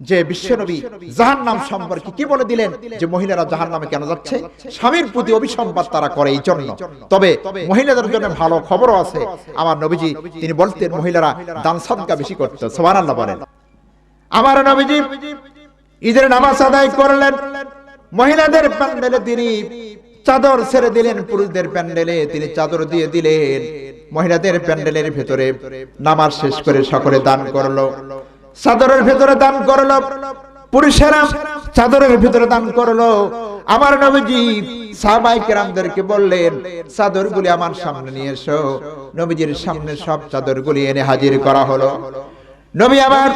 যে বিশ্বনবী জাহান নাম সম্পর্কে কি বলে দিলেন? যে মহিলারা জাহান নামে কেন যাচ্ছে? স্বামীর প্রতি অভিসম্পাদ তারা করে এই জন্য। তবে মহিলাদের জন্য ভালো খবরও আছে। আমার নবীজি, তিনি বলতেন, মহিলারা দান সদকা বেশি করতো। সোহান আল্লাহ বলেন। আমার নবীজি, ঈদের নামাজ আদায় করলেন। মহিলাদের প্যান্ডেলে তিনি চাদর ছেড়ে দিলেন, পুরুষদের প্যান্ডেলে তিনি চাদর দিয়ে দিলেন। মহিলাদের প্যান্ডেলের ভেতরে নামাজ শেষ করে সকলে দান করল। চাদরের ভেতরে দান করল পুরুষেরা চাদরের ভিতরে দান করল। আমার নবীজি সাহাবাই কেরামদেরকে বললেন, চাদরগুলি আমার সামনে নিয়ে এসো। নবীজির সামনে সব চাদরগুলি এনে হাজির করা হলো। নবী আবার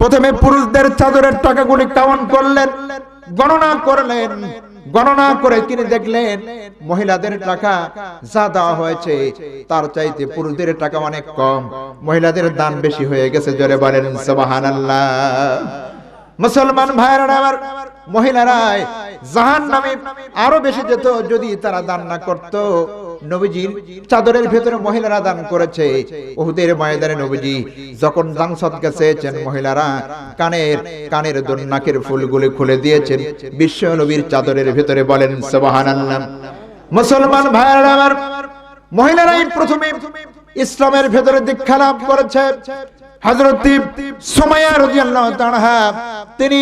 প্রথমে পুরুষদের চাদরের টাকাগুলি কাউন্ট করলেন, গণনা করলেন। গণনা করে তিনি দেখলেন মহিলাদের টাকা যা দেওয়া হয়েছে, তার চাইতে পুরুষদের টাকা অনেক কম। মহিলাদের দান বেশি হয়ে গেছে, জোরে বলেন, সুবহানাল্লাহ। মুসলমান ভাইরা আমার মহিলারাই জাহান নামে আরও বেশি যেত যদি তারা দান না করত। নবীজির চাদরের ভেতরে মহিলারা দান করেছে। ওহুদের ময়দানে নবীজি যখন দান সদকা চেয়েছেন, মহিলারা কানের কানের দোনাকের ফুলগুলি খুলে দিয়েছেন। বিশ্ব নবীর চাদরের ভেতরে বলেন, সুবহানাল্লাহ। মুসলমান ভাইরা আমার, মহিলারাই প্রথমে ইসলামের ভেতরে দীক্ষা লাভ করেছে। তিনি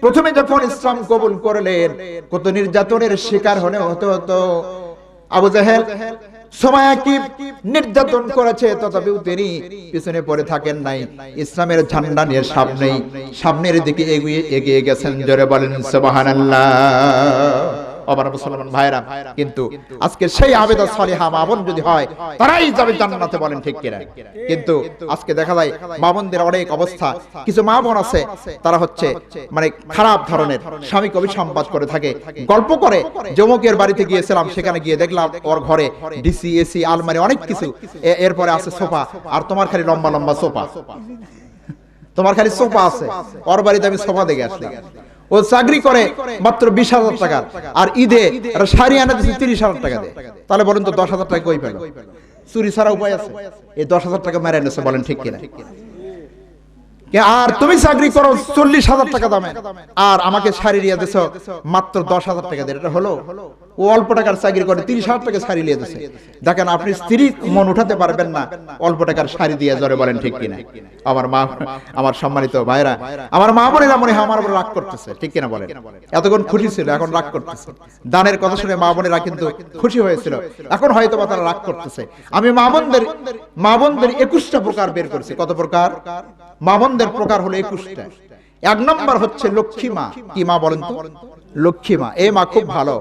প্রথমে যখন ইসলাম কবুল করলেন, কত নির্যাতনের শিকার হলে হতে হতো। আবু জাহেল সময়া নির্যাতন করেছে, তথাপিও তিনি পিছনে পড়ে থাকেন নাই। ইসলামের ঝান্ডা নিয়ে সামনেই সামনের দিকে এগিয়ে এগিয়ে গেছেন, জোরে বলেন, সুবহানাল্লাহ। আমার মুসলমান ভাইরা কিন্তু আজকে সেই আবেদা সালিহা মামুন যদি হয় তারাই যাবে জান্নাতে বলেন ঠিক কিনা। কিন্তু আজকে দেখা যায় মামুনদের অনেক অবস্থা। কিছু মা বোন আছে তারা হচ্ছে মানে খারাপ ধরনের স্বামীকে অভিসম্পাদ করে থাকে। গল্প করে যমকের বাড়িতে গিয়েছিলাম সেখানে গিয়ে দেখলাম ওর ঘরে ডিসি এসি আলমারি অনেক কিছু। এরপরে আছে সোফা আর তোমার খালি লম্বা লম্বা সোফা। তোমার খালি সোফা আছে। ওর বাড়িতে আমি সোফা দেখে আসলাম। ও চাকরি করে মাত্র বিশ হাজার টাকার আর ঈদে শাড়ি আনা দিচ্ছে তিরিশ হাজার টাকা দেয় তাহলে বলেন তো দশ হাজার টাকা কই পেল? চুরি ছাড়া উপায় আছে? এই দশ হাজার টাকা মেরে এনেছে বলেন ঠিক কিনা? আর তুমি চাকরি করো চল্লিশ হাজার টাকা দামে। আর আমাকে শাড়ি দিয়ে দিছ মাত্র দশ হাজার টাকা দিয়ে। এটা হলো? ও অল্প টাকার চাকরি করে তিরিশ হাজার টাকা শাড়ি নিয়ে দিছে। দেখেন, আপনি স্ত্রী মন উঠাতে পারবেন না, অল্প টাকার শাড়ি দিয়ে জোরে বলেন ঠিক কিনা। আমার মা, আমার সম্মানিত ভাইরা আমার মা বোনেরা মনে হয় আমার উপর রাগ করতেছে, ঠিক কিনা বলেন? এতক্ষণ খুশি ছিল, এখন রাগ করতেছে। দানের কথা শুনে মা বোনেরা কিন্তু খুশি হয়েছিল, এখন হয়তো বা তারা রাগ করতেছে। আমি মা বোনদের মা বোনদের একুশটা প্রকার বের করছি। কত প্রকার? মা বোনদের প্রকার হলো একুশটা। এক নম্বর হচ্ছে লক্ষ্মী মা। কি মা বলেন তো? লক্ষ্মী মা। এ মা খুব ভালো।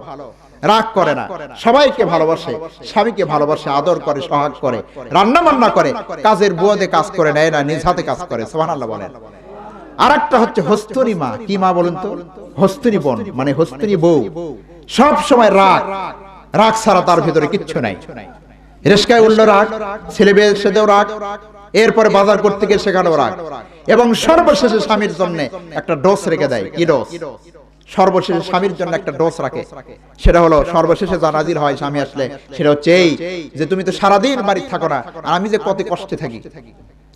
রাগ করে না। সবাইকে ভালোবাসে স্বামীকে ভালোবাসে আদর করে সহাগ করে রান্না বান্না করে। কাজের বুয়াতে কাজ করে নেয় না নিজ হাতে কাজ করে সুবহানাল্লাহ বলেন। আর একটা হচ্ছে হস্তনী মা। কি মা বলুন তো? হস্তনী বোন মানে হস্তনী বউ। সব সময় রাগ। রাগ। ছাড়া তার ভিতরে কিচ্ছু নাই। রেস্কায় উঠল রাগ ছেলে মেয়ের সাথেও রাগ। এরপরে বাজার করতে গিয়ে সেখানেও রাগ। এবং সর্বশেষে স্বামীর জন্য একটা ডোজ রেখে দেয় কি ডোজ সর্বশেষে স্বামীর জন্য একটা ডোজ রাখে। সেটা হলো সর্বশেষে যা নাজির হয় স্বামী আসলে সেটা হচ্ছে এই যে তুমি তো সারাদিন বাড়ি থাকো না আর আমি যে কত কষ্টে থাকি।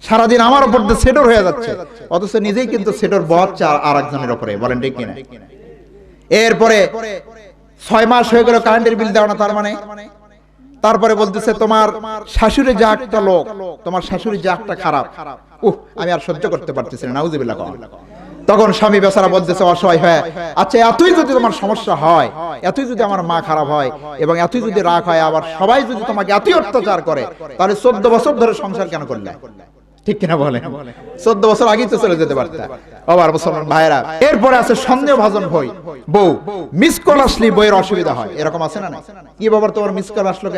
সারাদিন আমার উপর দিয়ে সেটর হয়ে যাচ্ছে। অথচ নিজেই কিন্তু সেটর বহচ্ছে আর আর একজনের উপরে বলেন ঠিক কিনা? এরপরে ছয় মাস হয়ে গেল কারেন্টের বিল দেওয়া না তার মানে। তারপরে বলতেছে তোমার শাশুড়ি যা একটা লোক তোমার শাশুড়ি যা একটা খারাপ। উহ আমি আর সহ্য করতে পারতেছি না নাউজুবিল্লাহ তখন স্বামী বেচারা বলতেছে, অসহায় হয়ে। আচ্ছা এতই যদি তোমার সমস্যা হয়, এতই যদি আমার মা খারাপ হয় এবং এতই যদি রাগ হয়, আবার সবাই যদি তোমাকে এতই অত্যাচার করে, তাহলে চোদ্দ বছর ধরে সংসার কেন করলে? ঠিক কিনা বলে চোদ্দ বছর আগেই তো চলে যেতে পারতা। আবার মুসলমান ভাইরা এরপরে আছে সন্দেহ ভাজন বই বউ মিস কল আসলে বইয়ের অসুবিধা হয়। এরকম আছে না না কি বাবার তোমার মিস কল আসলো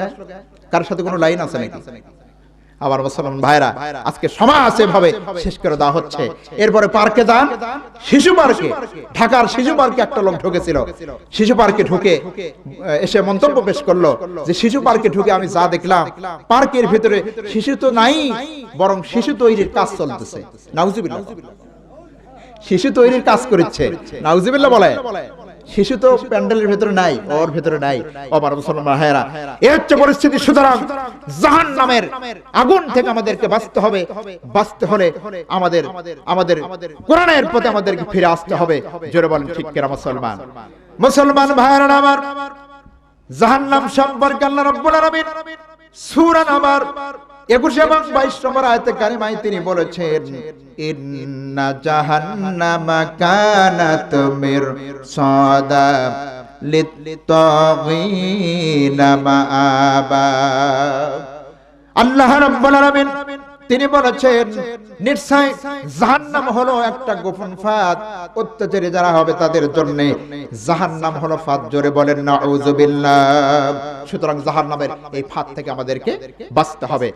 কার সাথে কোনো লাইন আছে নাকি? আবার মুসলমান ভাইরা আজকে সমাজ এভাবে শেষ করে দেওয়া হচ্ছে। এরপরে পার্কে যান শিশু পার্কে ঢাকার শিশু পার্কে একটা লোক ঢুকেছিল। শিশু পার্কে ঢুকে এসে মন্তব্য পেশ করল যে শিশু পার্কে ঢুকে আমি যা দেখলাম পার্কের ভিতরে শিশু তো নাই বরং শিশু তৈরির কাজ চলতেছে। নাউজুবিল্লাহ। শিশু তৈরির কাজ করছে নাউজুবিল্লাহ বলে শিশু তো প্যান্ডেলের ভেতরে নাই ওর ভেতরে নাই। আমার মুসলমান ভাইয়েরা এ হচ্ছে পরিস্থিতি সুতরাং জাহান নামের আগুন থেকে আমাদেরকে বাঁচতে হবে। বাঁচতে হলে আমাদের আমাদের কোরআনের প্রতি আমাদেরকে ফিরে আসতে হবে। জোরে বলেন ঠিক কিনা মুসলমান? মুসলমান? ভাইয়েরা আমার জাহান্নাম সম্পর্কে আল্লাহ রাব্বুল আলামিন সূরা নাম্বার 21 এবং 22 নম্বর আয়াতে কারিমায় তিনি বলেছেন, ইন্না জাহান্নামা কানাত লিত্তাগিনা মাআবা। আল্লাহ তিনি বলেছেন, নিশ্চয় জাহান্নাম হলো একটা গোপন ফাঁদ। অত্যাচারী যারা হবে তাদের জন্য জাহান্নাম হলো ফাঁদ জোরে বলেন নাউজুবিল্লাহ সুতরাং জাহান্নামের এই ফাঁদ থেকে আমাদেরকে বাঁচতে হবে।